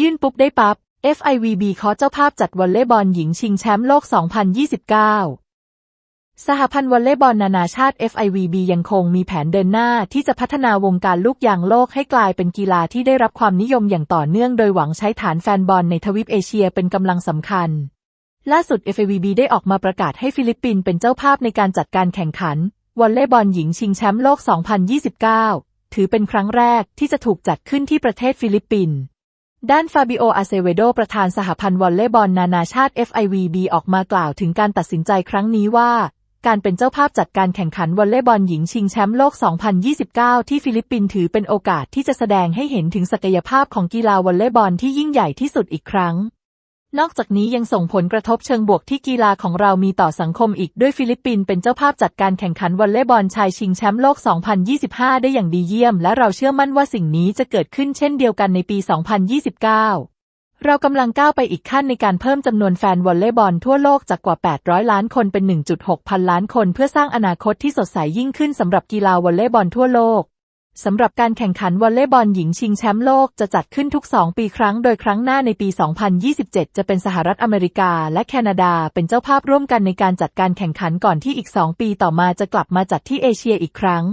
ยื่นปุ๊บได้ปั๊บ FIVB ขอเจ้าภาพจัดวอลเลย์บอลหญิงชิงแชมป์โลก 2029 สหพันธ์วอลเลย์บอลนานาชาติ FIVB ยังคงมีแผนเดินหน้าที่จะพัฒนาวงการลูกยางโลกให้กลายเป็นกีฬาที่ได้รับความนิยมอย่างต่อเนื่องโดยหวังใช้ฐานแฟนบอลในทวีปเอเชียเป็นกำลังสำคัญ ล่าสุด FIVB ได้ออกมาประกาศให้ฟิลิปปินส์เป็นเจ้าภาพในการจัดการแข่งขันวอลเลย์บอลหญิงชิงแชมป์โลก 2029 ถือเป็นครั้งแรกที่จะถูกจัดขึ้นที่ประเทศฟิลิปปินส์ ด้านฟาบิโอ อาเซเวโด ประธานสหพันธ์วอลเลย์บอลนานาชาติ FIVB ออกมากล่าวถึงการตัดสินใจครั้งนี้ว่า การเป็นเจ้าภาพจัดการแข่งขันวอลเลย์บอลหญิงชิงแชมป์โลก 2029 ที่ฟิลิปปินส์ถือเป็นโอกาสที่จะแสดงให้เห็นถึงศักยภาพของกีฬาวอลเลย์บอลที่ยิ่งใหญ่ที่สุดอีกครั้ง นอกจากนี้ยังส่งผลกระทบเชิงบวกที่กีฬาของเรามีต่อสังคมอีกด้วยฟิลิปปินส์เป็นเจ้าภาพจัดการแข่งขันวอลเลย์บอลชายชิงแชมป์โลก 2025 ได้อย่างดีเยี่ยม และเราเชื่อมั่นว่าสิ่งนี้จะเกิดขึ้นเช่นเดียวกันในปี 2029เรากำลังก้าวไปอีกขั้นในการเพิ่มจำนวนแฟนวอลเลย์บอลทั่วโลกจากกว่า 800 ล้านคนเป็น 1.6 พันล้านคนเพื่อสร้างอนาคตที่สดใสยิ่งขึ้นสำหรับกีฬาวอลเลย์บอลทั่วโลก สำหรับการแข่งขันวอลเลย์บอลหญิงชิงแชมป์โลกจะจัดขึ้นทุก 2 ปีครั้ง โดยครั้งหน้าในปี 2027 จะเป็นสหรัฐอเมริกา และแคนาดาเป็นเจ้าภาพร่วมกันในการจัดการแข่งขันก่อนที่อีก 2 ปีต่อมาจะกลับมาจัดที่เอเชียอีกครั้ง